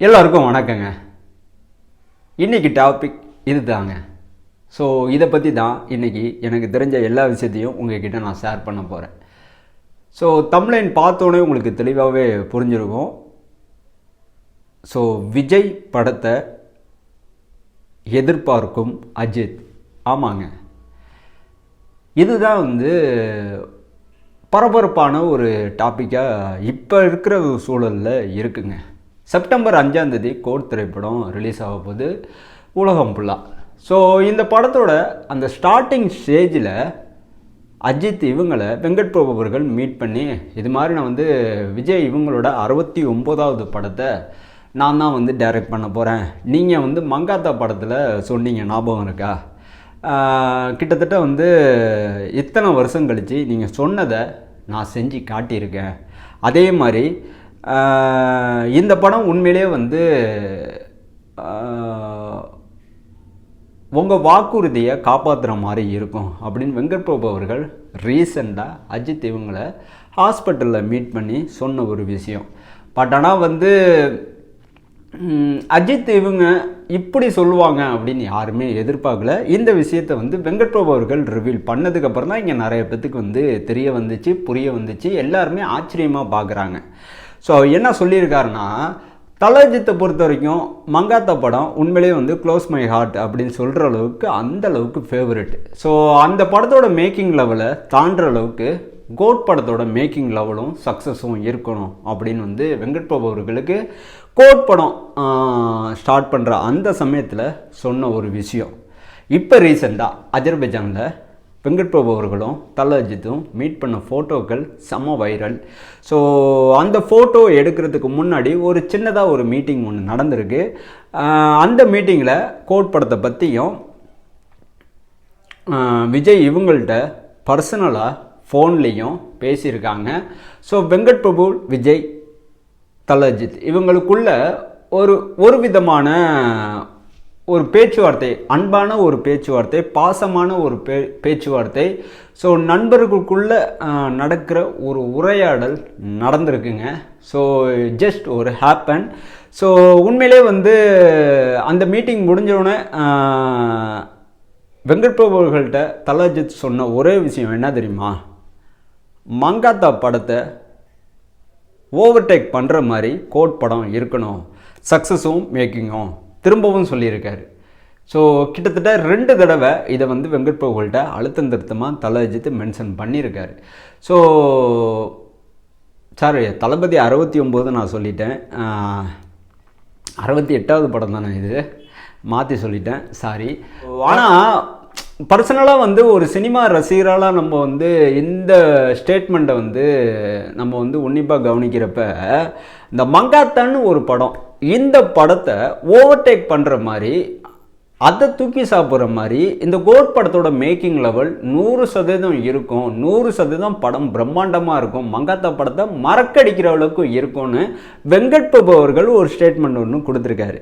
எல்லோருக்கும் வணக்கங்க. இன்னைக்கு டாபிக் இது தாங்க ஸோ இதை பற்றி தான் இன்றைக்கி எனக்கு தெரிஞ்ச எல்லா விஷயத்தையும் உங்ககிட்ட நான் ஷேர் பண்ண போகிறேன் ஸோ தமிழன் பார்த்தோன்னே உங்களுக்கு தெளிவாகவே புரிஞ்சிருக்கும். ஸோ விஜய் படத்தை எதிர்பார்க்கும் அஜித். ஆமாங்க. இதுதான் வந்து பரபரப்பான ஒரு டாப்பிக்காக இப்போ இருக்கிற சூழலில் இருக்குங்க. செப்டம்பர் அஞ்சாந்தேதி கோட் திரைப்படம் ரிலீஸ் ஆக போகுது. உலகம் ஃபுல்லாக ஸோ இந்த படத்தோட அந்த ஸ்டார்டிங் ஸ்டேஜில் அஜித் இவங்களை வெங்கட் பிரபு அவர்கள் மீட் பண்ணி இது மாதிரி நான் வந்து விஜய் இவங்களோட அறுபத்தி ஒம்போதாவது படத்தை நான் தான் வந்து டைரக்ட் பண்ண போகிறேன் நீங்கள் வந்து மங்காத்தா படத்தில் சொன்னீங்க ஞாபகம் இருக்கா? கிட்டத்தட்ட வந்து இத்தனை வருஷம் கழித்து நீங்கள் சொன்னதை நான் செஞ்சு காட்டியிருக்கேன். அதே மாதிரி இந்த படம் உண்மையிலே வந்து உங்கள் வாக்குறுதியை காப்பாற்றுற மாதிரி இருக்கும் அப்படின்னு வெங்கட் பிரபு அவர்கள் ரீசெண்டாக அஜித் இவங்களை ஹாஸ்பிட்டலில் மீட் பண்ணி சொன்ன ஒரு விஷயம். பட் ஆனால் வந்து அஜித் இவங்க இப்படி சொல்லுவாங்க அப்படின்னு யாருமே எதிர்பார்க்கல. இந்த விஷயத்தை வந்து வெங்கட் பிரபு அவர்கள் ரிவீல் பண்ணதுக்கப்புறம் தான் இங்கே நிறைய பேத்துக்கு வந்து தெரிய வந்துச்சு புரிய வந்துச்சு. எல்லாருமே ஆச்சரியமாக பார்க்குறாங்க ஸோ என்ன சொல்லியிருக்காருன்னா தலஜித்தை பொறுத்த வரைக்கும் மங்காத்த படம் உண்மையிலேயே வந்து க்ளோஸ் மை ஹார்ட் அப்படின்னு சொல்கிற அளவுக்கு அந்த அளவுக்கு ஃபேவரெட் ஸோ அந்த படத்தோட மேக்கிங் லெவலை தாண்டுற அளவுக்கு கோட் படத்தோட மேக்கிங் லெவலும் சக்ஸஸும் இருக்கணும் அப்படின்னு வந்து வெங்கட் பிரபு அவர்களுக்கு கோட் படம் ஸ்டார்ட் பண்ணுற அந்த சமயத்தில் சொன்ன ஒரு விஷயம். இப்போ ரீசெண்டாக அஜர்பைஜானில் வெங்கட் பிரபு அவர்களும் தல அஜித்தும் மீட் பண்ண ஃபோட்டோக்கள் செம்ம வைரல். ஸோ அந்த ஃபோட்டோ எடுக்கிறதுக்கு முன்னாடி ஒரு சின்னதாக ஒரு மீட்டிங் ஒன்று நடந்திருக்கு. அந்த மீட்டிங்கில் கோட் படத்தை பற்றியும் விஜய் இவங்கள்ட்ட பர்சனலாக ஃபோன்லேயும் பேசியிருக்காங்க. ஸோ வெங்கட் பிரபு விஜய் தலஜித் இவங்களுக்குள்ள ஒரு ஒரு விதமான ஒரு பேச்சுவார்த்தை அன்பான ஒரு பேச்சுவார்த்தை பாசமான ஒரு பே பேச்சுவார்த்தை. ஸோ நண்பர்களுக்குள்ளே நடக்கிற ஒரு உரையாடல் நடந்திருக்குங்க. ஸோ ஜஸ்ட் ஒரு ஹேப்பன் ஸோ உண்மையிலே வந்து அந்த மீட்டிங் முடிஞ்சோடனே ஆஹ், வெங்கட் பிரபு அவர்கள்ட்ட தலஜித் சொன்ன ஒரே விஷயம் என்ன தெரியுமா? மங்காத்தா படத்தை ஓவர்டேக் பண்ணுற மாதிரி கோட் படம் இருக்கணும். சக்ஸஸும் மேக்கிங்கும் திரும்பவும் சொல்லியிருக்காரு. ஸோ கிட்டத்தட்ட ரெண்டு தடவை இதை வந்து வெங்கட் பிரபுகள்கிட்ட அழுத்தம் திருத்தமாக தலை அஜித்து மென்ஷன் பண்ணியிருக்காரு. ஸோ சார் தளபதி அறுபத்தி ஒம்பது நான் சொல்லிட்டேன். அறுபத்தி எட்டாவது படம் தானே இது? மாற்றி சொல்லிட்டேன். சாரி ஆனால் பர்சனலாக வந்து ஒரு சினிமா ரசிகராலாம் நம்ம வந்து இந்த ஸ்டேட்மெண்ட்டை வந்து நம்ம வந்து உன்னிப்பாக கவனிக்கிறப்ப இந்த மங்காத்தான்னு ஒரு படம் இந்த படத்தை ஓவர்டேக் பண்ணுற மாதிரி அதை தூக்கி சாப்பிட்ற மாதிரி இந்த கோட் படத்தோட மேக்கிங் லெவல் நூறு சதவீதம் இருக்கும். நூறு சதவீதம் படம் பிரம்மாண்டமாக இருக்கும். மங்காத்தா படத்தை மறக்கடிக்கிற அளவுக்கு இருக்கும்னு வெங்கட் பிரபு அவர்கள் ஒரு ஸ்டேட்மெண்ட் ஒன்று கொடுத்துருக்காரு.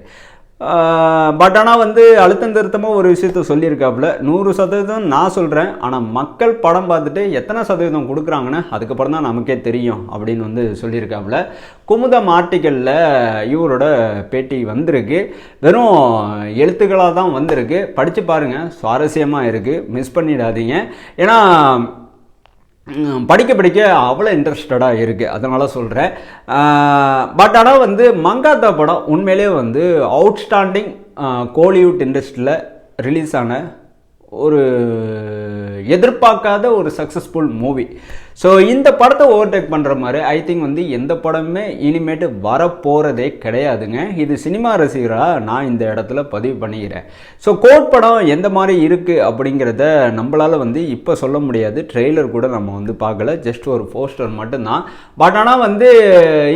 பட் ஆனால் வந்து அழுத்தம் திருத்தமாக ஒரு விஷயத்த சொல்லியிருக்காப்புல. நூறு சதவீதம் நான் சொல்கிறேன் ஆனால் மக்கள் படம் பார்த்துட்டு எத்தனை சதவீதம் கொடுக்குறாங்கன்னு அதுக்கப்புறம் தான் நமக்கே தெரியும் அப்படின்னு வந்து சொல்லியிருக்காப்புல. குமுதம் ஆர்டிக்கலில் இவரோட பேட்டி வந்திருக்கு. வெறும் எழுத்துக்களாக தான் வந்திருக்கு. படித்து பாருங்கள் சுவாரஸ்யமாக இருக்குது மிஸ் பண்ணிடாதீங்க. ஏன்னா படிக்க படிக்க அவ்வளோ இன்ட்ரெஸ்டடாக இருக்குது அதனால் சொல்கிறேன் பட் ஆனால் வந்து மங்காத்தா படம் உண்மையிலே வந்து அவுட்ஸ்டாண்டிங் கோலிவுட் இண்டஸ்ட்ரியில் ரிலீஸ் ஆன ஒரு எதிர்பார்க்காத ஒரு சக்ஸஸ்ஃபுல் மூவி ஸோ இந்த படத்தை ஓவர்டேக் பண்ணுற மாதிரி ஐ திங்க் வந்து எந்த படமுமே இனிமேட்டு வரப்போகிறதே கிடையாதுங்க. இது சினிமா ரசிகராக நான் இந்த இடத்துல பதிவு பண்ணிக்கிறேன். ஸோ கோட் படம் எந்த மாதிரி இருக்குது அப்படிங்கிறத நம்மளால் வந்து இப்போ சொல்ல முடியாது. ட்ரெய்லர் கூட நம்ம வந்து பார்க்கல. ஜஸ்ட் ஒரு போஸ்டர் மட்டும்தான். பட் ஆனால் வந்து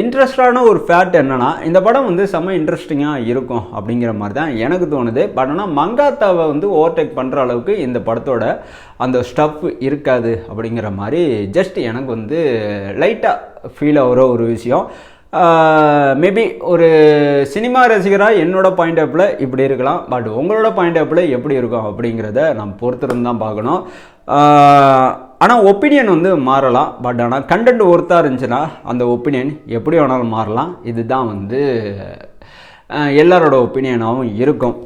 இன்ட்ரெஸ்டான ஒரு ஃபேக்ட் என்னென்னா இந்த படம் வந்து செம்ம இன்ட்ரெஸ்டிங்காக இருக்கும் அப்படிங்கிற மாதிரி தான் எனக்கு தோணுது. பட் ஆனால் மங்காத்தாவை வந்து ஓவர்டேக் பண்ணுற அளவுக்கு இந்த படத்தோட அந்த ஸ்டஃப் இருக்காது அப்படிங்கிற மாதிரி ஜஸ்ட் எனக்கு வந்து லைட்டாக ஃபீல் ஆகிற ஒரு விஷயம். மேபி ஒரு சினிமா ரசிகராக என்னோடய பாயிண்ட் ஆஃப்ல இப்படி இருக்கலாம். பட் உங்களோட பாயிண்ட் ஆஃப்ல எப்படி இருக்கும் அப்படிங்கிறத நம்ம பொறுத்திருந்து தான் பார்க்கணும். ஆனால் ஒப்பீனியன் வந்து மாறலாம். பட் ஆனால் கண்டென்ட் ஒருத்தாக இருந்துச்சுன்னா அந்த ஒப்பீனியன் எப்படி வேணாலும் மாறலாம். இதுதான் வந்து எல்லாரோட ஒப்பீனியனாகவும் இருக்கும்.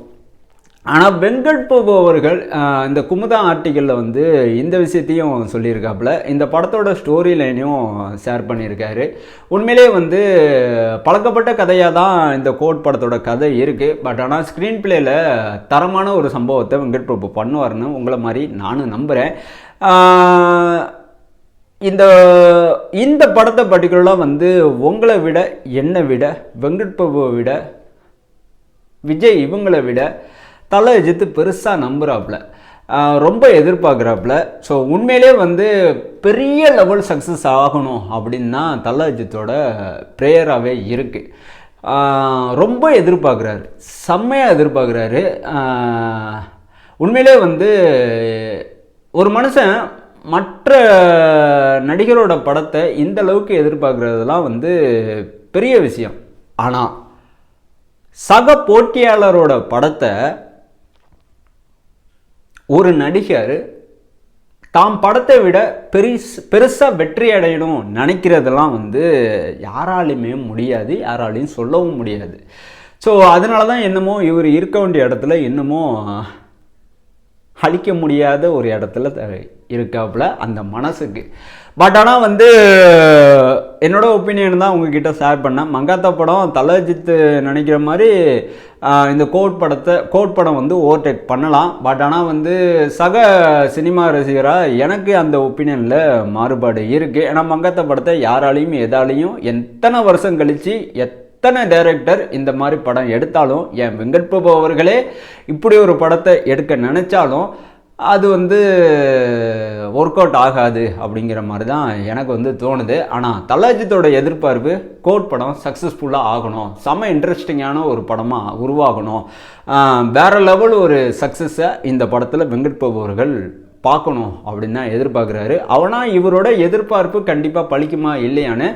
ஆனால் வெங்கட் பிரபு அவர்கள் இந்த குமுதா ஆர்டிக்கலில் வந்து இந்த விஷயத்தையும் சொல்லியிருக்காப்புல. இந்த படத்தோட ஸ்டோரி லைனையும் ஷேர் பண்ணியிருக்காரு. உண்மையிலே வந்து பழக்கப்பட்ட கதையாக தான் இந்த கோட் படத்தோட கதை இருக்குது பட் ஆனால் ஸ்க்ரீன் பிளேயில் தரமான ஒரு சம்பவத்தை வெங்கட் பிரபு பண்ணுவார்னு உங்களை மாதிரி நானும் நம்புகிறேன் இந்த இந்த படத்தை பர்டிகுலராக வந்து உங்களை விட என்னை விட வெங்கட் பிரபுவை விட விஜய் இவங்களை விட தலை அஜித்து பெருசாக நம்புகிறாப்புல ரொம்ப எதிர்பார்க்குறாப்புல ஸோ உண்மையிலே வந்து பெரிய லெவல் சக்ஸஸ் ஆகணும் அப்படின்னு தான் தலை அஜித்தோட ப்ரேயராகவே இருக்குது ரொம்ப எதிர்பார்க்குறாரு. செம்மையாக எதிர்பார்க்குறாரு. உண்மையிலே வந்து ஒரு மனுஷன் மற்ற நடிகரோட படத்தை இந்த அளவுக்கு எதிர்பார்க்குறதுலாம் வந்து பெரிய விஷயம். ஆனால் சக போட்டியாளரோட படத்தை ஒரு நடிகர் தாம் படத்தை விட பெரிஸ் பெருசாக வெற்றி அடையணும் நினைக்கிறதெல்லாம் வந்து யாராலையுமே முடியாது யாராலையும் சொல்லவும் முடியாது. ஸோ அதனால தான் என்னமோ இவர் இருக்க வேண்டிய இடத்துல என்னமோ அழிக்க முடியாத ஒரு இடத்துல த- இருக்காப்புல அந்த மனசுக்கு. பட் ஆனால் வந்து என்னோட ஒப்பீனியன் தான் உங்ககிட்ட ஷேர் பண்ணேன். மங்காத்தா படம் தலஜித்து நினைக்கிற மாதிரி இந்த கோட் படத்தை கோட் படம் வந்து ஓவர்டேக் பண்ணலாம். பட் ஆனால் வந்து சக சினிமா ரசிகராக எனக்கு அந்த ஒப்பீனியனில் மாறுபாடு இருக்குது ஏன்னா மங்காத்தா படத்தை யாராலையும் எதாலையும் எத்தனை வருஷம் கழித்து எத் எத்தனை டைரக்டர் இந்த மாதிரி படம் எடுத்தாலும் என் வெங்கட் பிரபு அவர்களே இப்படி ஒரு படத்தை எடுக்க நினச்சாலும் அது வந்து ஒர்க் அவுட் ஆகாது அப்படிங்கிற மாதிரி தான் எனக்கு வந்து தோணுது. ஆனால் தலாஜித்தோட எதிர்பார்ப்பு கோட் படம் சக்ஸஸ்ஃபுல்லாக ஆகணும். செம இன்ட்ரெஸ்டிங்கான ஒரு படமாக உருவாகணும். வேறு வேற லெவல் ஒரு சக்ஸஸை இந்த படத்தில் வெங்கட் பிரபு அவர்கள் பார்க்கணும் அப்படின்னு தான் எதிர்பார்க்குறாரு. அவனா இவரோட எதிர்பார்ப்பு கண்டிப்பாக பழிக்குமா இல்லையான்னு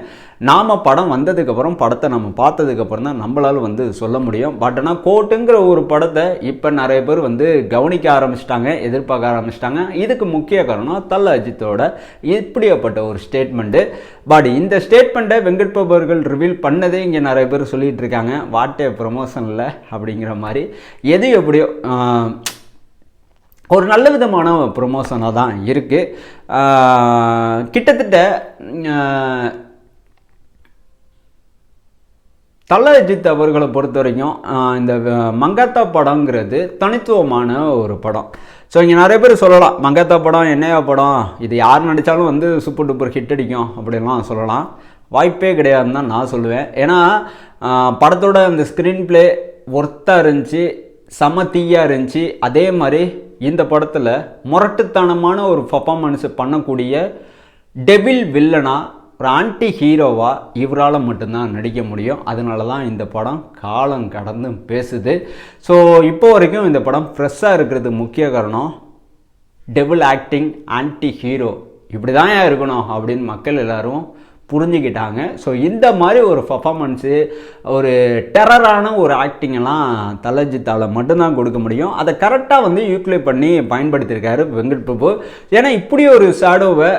நாம் படம் வந்ததுக்கப்புறம் படத்தை நம்ம பார்த்ததுக்கப்புறம் தான் நம்மளால் வந்து சொல்ல முடியும். பட் ஆனால் கோட்டுங்கிற ஒரு படத்தை இப்போ நிறைய பேர் வந்து கவனிக்க ஆரம்பிச்சிட்டாங்க எதிர்பார்க்க ஆரம்பிச்சிட்டாங்க. இதுக்கு முக்கிய காரணம் தல்ல அஜித்தோட இப்படியாப்பட்ட ஒரு ஸ்டேட்மெண்ட்டு பட் இந்த ஸ்டேட்மெண்ட்டை வெங்கட் பிரபு ரிவீல் பண்ணதே இங்கே நிறைய பேர் சொல்லிகிட்டு இருக்காங்க. வாட்டே ப்ரொமோஷனில் அப்படிங்கிற மாதிரி. எது எப்படியோ ஒரு நல்ல விதமான ப்ரொமோஷனாக தான் இருக்குது கிட்டத்தட்ட ஆஹ், அவர்களை பொறுத்த வரைக்கும் இந்த மங்கத்தா மங்காத்தா படங்கிறது தனித்துவமான ஒரு படம். ஸோ இங்கே நிறைய பேர் சொல்லலாம் மங்காத்தா படம் என்னையா படம் இது யார் நடித்தாலும் வந்து சூப்பர் டூப்பர் ஹிட் அடிக்கும் அப்படின்லாம் சொல்லலாம். வாய்ப்பே கிடையாதுன்னு தான் நான் சொல்லுவேன். ஏன்னா படத்தோட அந்த ஸ்க்ரீன் ப்ளே ஒர்த்தாக இருந்துச்சு செம தீயாக இருந்துச்சு. அதே மாதிரி இந்த படத்தில் முரட்டுத்தனமான ஒரு பர்ஃபார்மன்ஸை பண்ணக்கூடிய டெவில் வில்லனா ஒரு ஆன்டி ஹீரோவாக இவரால் மட்டும்தான் நடிக்க முடியும். அதனால தான் இந்த படம் காலம் கடந்து பேசுது. ஸோ இப்போ வரைக்கும் இந்த படம் ஃப்ரெஷ்ஷாக இருக்கிறது முக்கிய காரணம் டெவில் ஆக்டிங் ஆன்டி ஹீரோ இப்படி தான் இருக்கணும் அப்படின்னு மக்கள் எல்லாரும் புரிஞ்சுக்கிட்டாங்க. ஸோ இந்த மாதிரி ஒரு பர்ஃபாமன்ஸு ஒரு டெரரான ஒரு ஆக்டிங்கெல்லாம் தலைஜித்தால் மட்டும்தான் கொடுக்க முடியும். அதை கரெக்டாக வந்து யூட்டிலைஸ் பண்ணி பயன்படுத்தியிருக்காரு வெங்கட் பிரபு. ஏன்னா இப்படி ஒரு ஷாடோவை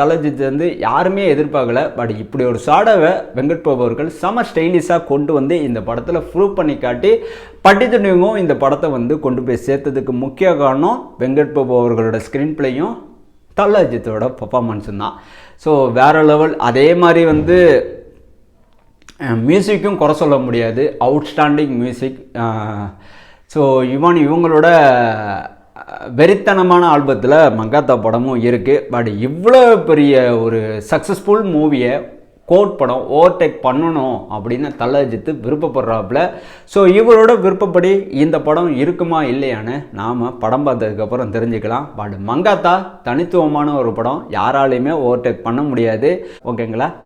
தலைஜித் வந்து யாருமே எதிர்பார்க்கல. பட் இப்படி ஒரு ஷாடோவை வெங்கட் பிரபு அவர்கள் செம ஸ்டைலிஷாக கொண்டு வந்து இந்த படத்தில் ப்ரூவ் பண்ணி காட்டி பட்டித்துணிவும் இந்த படத்தை வந்து கொண்டு போய் சேர்த்ததுக்கு முக்கிய காரணம் வெங்கட் பிரபு அவர்களோட ஸ்க்ரீன் பிளேயும் தல அஜித்தோட பர்ஃபாமன்ஸும் தான். ஸோ வேற லெவல் அதே மாதிரி வந்து மியூசிக்கும் குறை சொல்ல முடியாது. அவுட்ஸ்டாண்டிங் மியூசிக் ஸோ இவன் இவங்களோட வெறித்தனமான ஆல்பத்தில் மங்காத்தா படமும் இருக்குது பட் இவ்வளோ பெரிய ஒரு சக்ஸஸ்ஃபுல் மூவியை கோட் படம் ஓவர்டேக் பண்ணணும் அப்படின்னு தல அஜித்து விருப்பப்படுறாப்புல. ஸோ இவரோட விருப்பப்படி இந்த படம் இருக்குமா இல்லையான்னு நாம் படம் பார்த்ததுக்கப்புறம் தெரிஞ்சுக்கலாம். பட் மங்காத்தா தனித்துவமான ஒரு படம். யாராலையுமே ஓவர்டேக் பண்ண முடியாது. ஓகேங்களா